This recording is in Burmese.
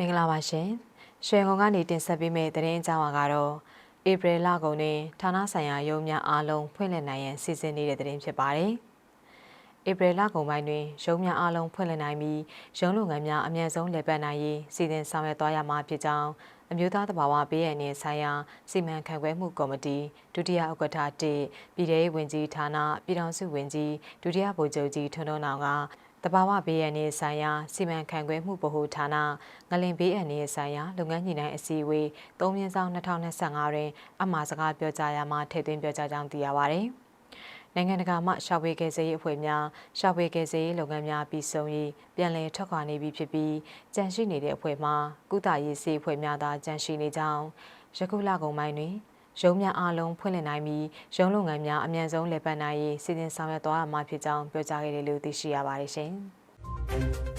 မင်္ဂလာပါရှင်ရွှေငုံကနေတင်ဆက်ပေးမယ့်သတင်းအကြောင်းအကတော့ဧပြီလကုန်တွင်ဌာနဆိုင်ရာရုံးများအားလုံးဖွင့်လှစ်နိုင်ရန်စီစဉ်နေတဲ့သတင်းဖြစ်ပါတယ်ဧပြီလကုန်ပိုင်းတွင်ရုံးများအားလုံးဖွင့်လှစ်နိုင်ပြီးရုံးလုပ်ငန်းများအမြန်ဆုံးလည်ပတ်နိုင်ရေးစီစဉ်ဆောင်ရွက်သွားရမှာဖြစ်ကြောင်းအမျိုးသားတဘာဝပေးရန်နဲ့ဆိုင်ရာစီမံခန့်ခွဲမှုကော်မတီဒုတိယဥက္ကဋ္ဌ1ပြည်ထောင်ဝင်ကြီးဌာနပြည်ထောင်စုဝင်ကြီးဒုတိယဗိုလ်ချုပ်ကြီးထွန်းထွန်းအောင်ကတ ဘာဝဘေးရန်ရေးဆိုင်ရာစီမံခန့်ခွဲမှုဗဟိုဌာနငလင်ဘေးရန်ရေးဆိုင်ရာလုပ်ငန်းညှိနှိုင်းအစည်းအဝေး3မြင်းဆောင်2025တွင်အမှားစကားပြောကြားရမှာထည့်သွင်းပြောကြားကြောင်းသိရပါသည်။နိုင်ငံတကာမှရှာဖွေကယ်ဆယ်ရေးအဖွဲ့များရှာဖွေကယ်ဆယ်ရေးလုပ်ငန်းများပြီးဆုံးရေးပြန်လည်ထွက်ခွာနေပြီဖြစ်ပြီးကြန့်ရှိနေတဲ့အဖွဲ့မှကုသရေးစေအဖွဲ့များသာကြန့်ရှိနေကြောင်းယခုလကုန်ပိုင်းတွင် ရုံးများအားလုံးဖွင့်လှစ်နိုင်ပြီးရုံးလုပ်ငန်းများအမြန်ဆုံးလည်ပတ်နိုင်ရေးစီစဉ်ဆောင်ရွက်သွားရမှာဖြစ်ကြောင်းပြောကြားခဲ့တယ်လို့သိရှိရပါတယ်ရှင်။